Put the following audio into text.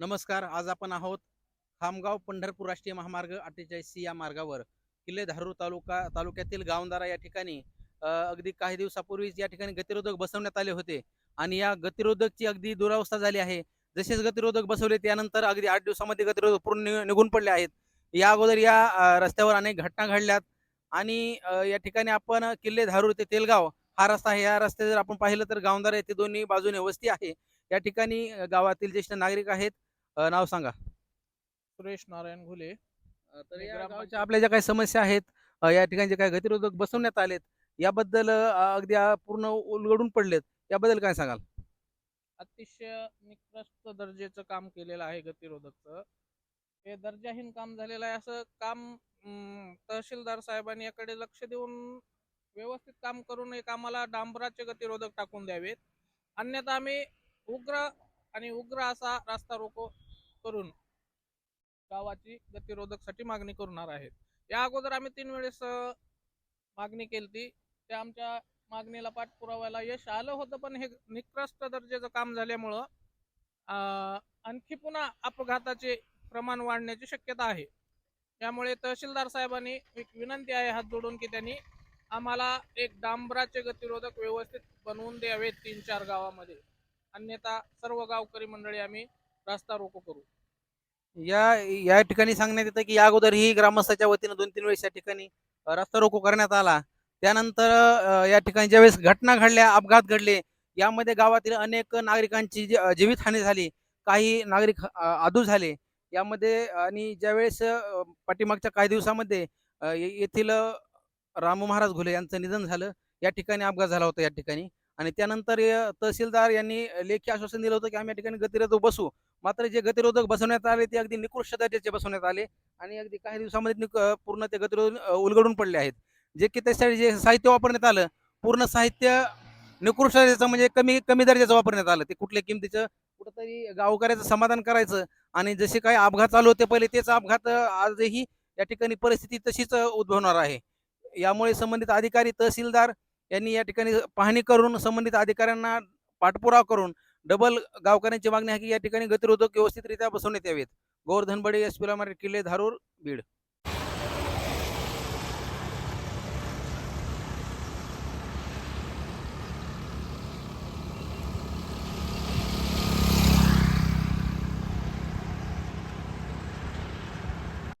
नमस्कार आज आपण आहोत खामगाव पंढरपूर राष्ट्रीय महामार्ग अठ्ठेचाळीस सी या मार्गावर. किल्ले धारूर तालुका तालुक्यातील गावंदारा या ठिकाणी अगदी काही दिवसापूर्वीच या ठिकाणी गतिरोधक बसवण्यात आले होते. आणि या गतिरोधकची अगदी दुरावस्था झाली आहे. जसेच गतिरोधक बसवले त्यानंतर अगदी आठ दिवसामध्ये गतिरोधक पूर्ण निघून पडले आहेत. या अगोदर या रस्त्यावर अनेक घटना घडल्यात. आणि या ठिकाणी आपण किल्ले धारूर ते तेलगाव हा रस्ता आहे. या रस्ते जर आपण पाहिलं तर गावंदारा येथे दोन्ही बाजूने वस्ती आहे. या ठिकाणी गावातील ज्येष्ठ नागरिक आहेत. अ, नाव सांगा. सुरेश नारायण घुले. अ, तर या ग्रामपंचायत- गावच्या आपल्या ज्या काही समस्या आहेत अ, या ठिकाणी जे काही गतिरोधक बसवण्यात आलेत याबद्दल अ, अगदी पूर्ण उलगडून पडलेत याबद्दल काय सांगाल? अतिशय निकृष्ट दर्जाचं काम केलेलं आहे गतिरोधकचं. हे दर्जाहीन काम झालेलं आहे. असं काम अं, तहसीलदार साहेबांनी याकडे लक्ष देऊन व्यवस्थित काम करून एक आम्हाला डांबराचे गतिरोधक टाकून द्यावेत. अन्यथा आम्ही उग्र आणि उग्र असा रास्ता रोको करून गावाची गतिरोधकसाठी मागणी करणार आहेत. या अगोदर आम्ही तीन वेळेस मागणी केली त्या आमच्या मागणीला पाठपुराव्याला यश आलं होतं पण हे निकृष्ट दर्जाचं काम झाल्यामुळं आणखी पुन्हा अपघाताचे प्रमाण वाढण्याची शक्यता आहे. त्यामुळे तहसीलदार साहेबांनी एक विनंती आहे हात जोडून की त्यांनी आम्हाला एक डांबराचे गतिरोधक व्यवस्थित बनवून द्यावेत तीन चार गावामध्ये. अन्यथा सर्व गावकरी मंडळी आम्ही रास्ता रोको करू. या या ठिकाणी सांगण्यात येतं की या अगोदर ही ग्रामस्थाच्या वतीनं दोन तीन वेळेस या ठिकाणी रास्ता रस्ता रोको करण्यात आला. त्यानंतर या ठिकाणी ज्यावेळेस घटना घडल्या अपघात घडले यामध्ये गावातील अनेक नागरिकांची जी- जीवितहानी झाली काही नागरिक आदू झाले. यामध्ये आणि ज्यावेळेस पाठीमागच्या काही दिवसामध्ये येथील रामू महाराज घुले यांचं निधन झालं या ठिकाणी अपघात झाला होता या ठिकाणी. आणि त्यानंतर तहसीलदार यांनी लेखी आश्वासन दिलं होतं की आम्ही या ठिकाणी गतिरोधक बसू. मात्र जे गतिरोधक बसवण्यात आले ते अगदी निकृष्ट दर्जाचे बसवण्यात आले आणि अगदी काही दिवसामध्ये निक- पूर्ण ते गतिरोधक उलगडून पडले आहेत. जे की त्यासाठी जे साहित्य वापरण्यात आलं पूर्ण साहित्य निकृष्ट दर्जाचं म्हणजे कमी कमी दर्जाचं वापरण्यात आलं. ते कुठल्या किमतीचं कुठंतरी गावकऱ्याचं समाधान करायचं आणि जसे काही अपघात चालू होते पहिले तेच अपघात आजही या ठिकाणी परिस्थिती तशीच उद्भवणार आहे. यामुळे संबंधित अधिकारी तहसीलदार यांनी या ठिकाणी पाहणी करून संबंधित अधिकाऱ्यांना पाठपुरावा करून डबल गावकऱ्यांची मागणी आहे की या ठिकाणी गतिरोधक व्यवस्थितरित्या बसवण्यात यावेत. गोवर्धन बडे एस पी किल्ले धारूर बीड.